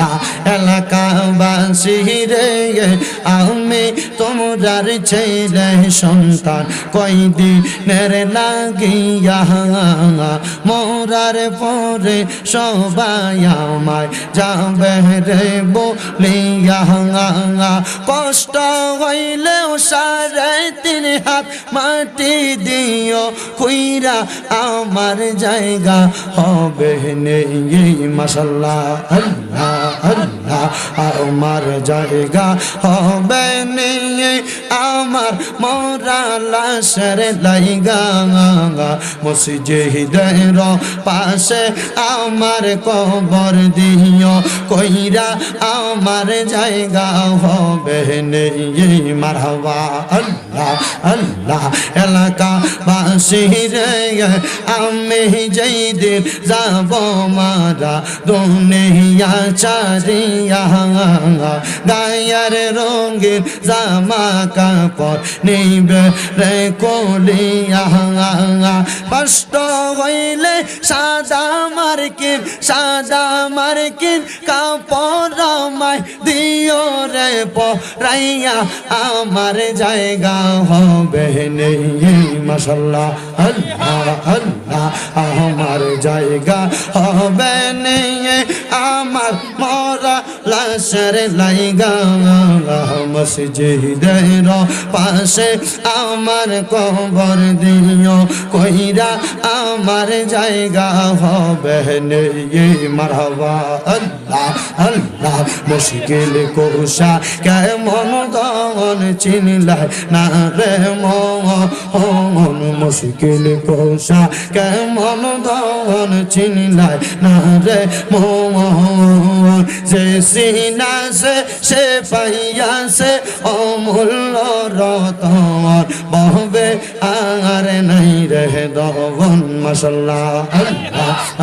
আল্লাহ এলাকাবাসী রে, আমি তোমরার ছেলে, সন্তান কয়দিনের লাগিয়া মোরার পরে সবাই আমায় যাবে রে বলিয়া। কষ্ট হইলেও সাড়ে তিন হাত মাটি দিও কুইরা আমার জায়গা হবে নেই মাসাল্লাহ আল্লাহ। আল্লাহ আমার জায়গা হবে আমার মোরা লাশের লাইগা। মসজিদের পাশে আমার কবর দিও, কইরা আমার জায়গা হবে নেই মারহাবা, আল্লাহ আল্লাহ এলাকা বাসী রে, আমি যেই দিন যাব মারা দুনিয়া চারিয়া গায়ের রঙিন জামা কাপড় নিবে রে কলিয়া কষ্ট হইলে সাদা মার্কিন সাদা মার্কিন কাপড় আমায় দিও রে পরাইয়া আমার জায়গা হবে নেই মাসাল্লাহ আল্লাহ আল্লাহ আমার জায়গা হবে নেই আমার মরা লাশের লাইগা, মসজিদের পাশে আমার কবর দিও, কইরা আমার জায়গা হবে নেই, মারহাবা আল্লাহ আল্লাহ, মুশকিল কোষা কেমন গন চিনলাই না রে মন, মুশকিল কোষা কেমন গন চিনলাই না রে মন। সিনা সে সে পাইয়াছে অমূল্য রতন বহবে। নাই রে আল্লাহ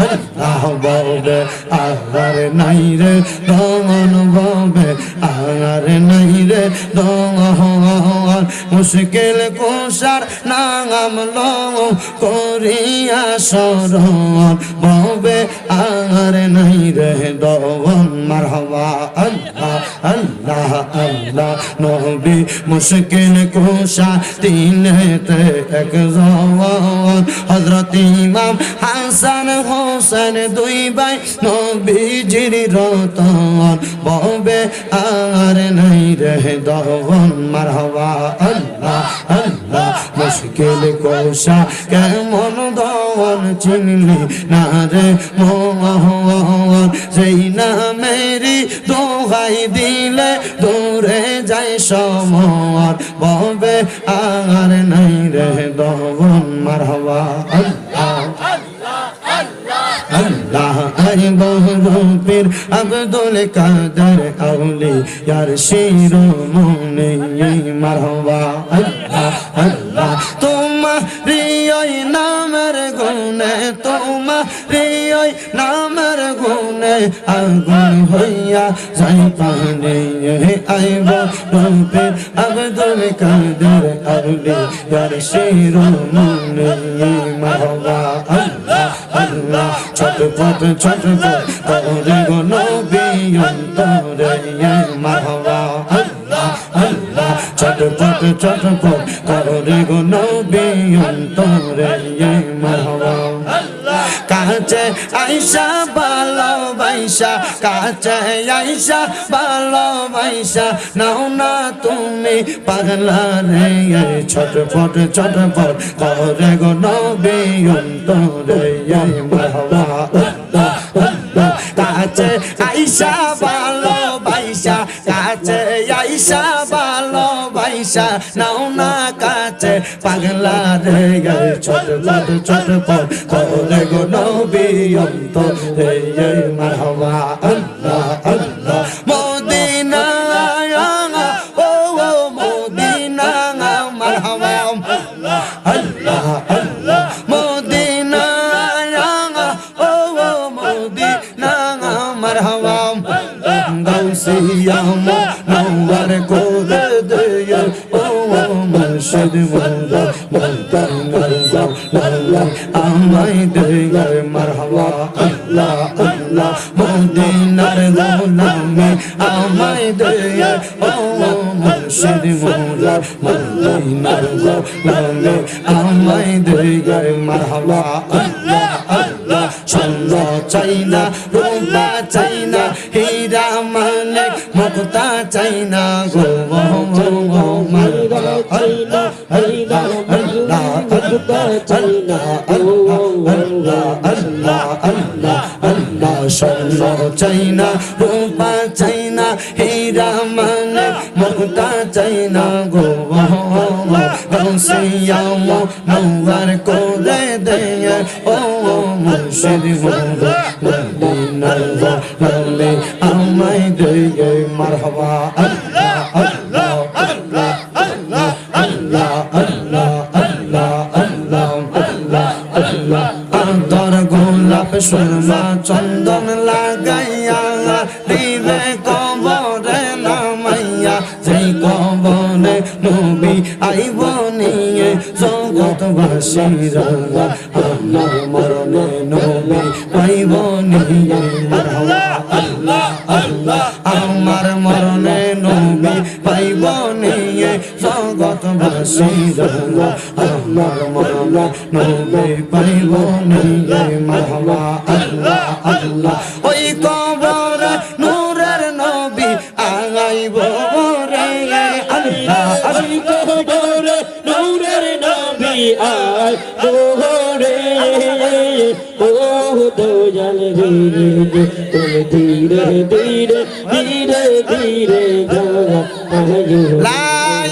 আল্লাহ বহবে আর নাই রে দমন বহবে আর নাই রে দমন মুশকিল কোষার নাম লো করিয়া শরণ বহবে আর নাই রে দমন মারহাবা, আল্লাহ আল্লাহ আল্লাহ, নবী, মুশকিল কোষা তিনেতে এক জওয়ান হযরত ইমাম হাসান হোসেন দুই ভাই নবীজির রতন ববে আর নাই রে দহন, মারহাবা আল্লাহ আল্লাহ, মুশকিল কোষা কেমন দন চিনলি না রে মোহন সেই না মেরি দোহাই দিলে দূরে যায় সমর। ববে আর নাই রে দহন মারহবা আল্লাহ আল্লাহ আই বহুরূপের আব্দুল কাদের আউলি ইয়ার শির মনে মারহবা আল্লাহ আল্লাহ তোমার তোমার ওই নামের গুণে আগুন হইয়া যাই পানি। আইব রূপের আব্দুল কাদের আউলি ইয়ার শিরোমণি মারহাবা আল্লাহ আল্লাহ। ছটপট ছটপট করে গো নবী অন্তরে আল্লাহ ছটপট ছটপট করে গো নবী অন্তরে কাছে আইসা, ভালোবাইসা। কাছে আইসা, ভালোবাইসা। নাও না তুমি পাগলা রে ছটপট ছটপট করে গো নবী অন্তরে। কাছে আইসা, ভালোবাইসা। কাছে আইসা ভালোবাইসা নাও না কাছে, পাগলা রে ছোট ছোট ছোট পট করে গো নবী অন্ত রে মারহাবা, আল্লাহ আল্লাহ। মদিনা ও ও মদিনা মারহাবা, আল্লাহ আল্লাহ মদিনা ও ও মদিনা মারহাবা গৌসিয়া ও আমার মোলা মোলা মোলা মোলা আমায় দেয়ার মারহাবা, আল্লাহ আল্লাহ। মদিনার গোলামে আমায় দেয়ার আল্লাহ মুর্শিদ মোলা। মদিনার গোলামে আমায় দেয়ার মারহাবা, আল্লাহ আল্লাহ। সন্ধ্যা চাইনা রোদা চাইনা, হীরা মালিক মুক্তা চাইনা। গো গো গো স্বর্ণ চাই না রূপা চাই না হীরা মানে মুক্তা চাই না গো গৌসিয়াম নওয়ার করে দে ও মুর্শিদ মোরা মদিনার আমায় সুরমা চন্দন লাগাইয়া দিবে কবরে নামাইয়া সেই কবরে নবী আইব নিয়ে জগৎবাসীরা আমার মরণে নবী পাইব নিয়ে। মারহাবা আল্লাহ আল্লাহ। আমার মরণে নবী পাইব জগত বাসিরা আমার মাওলা নবে পাইল নিয়ে মাওলা আল্লাহ আল্লাহ ওই কবর নূরের নবী আগাইব রে আল্লাহ ওই কবর নূরের নবী আগাইব রে ওহ দয়াল রে ধীরে ধীরে ধীরে ধীরে ধীরে লা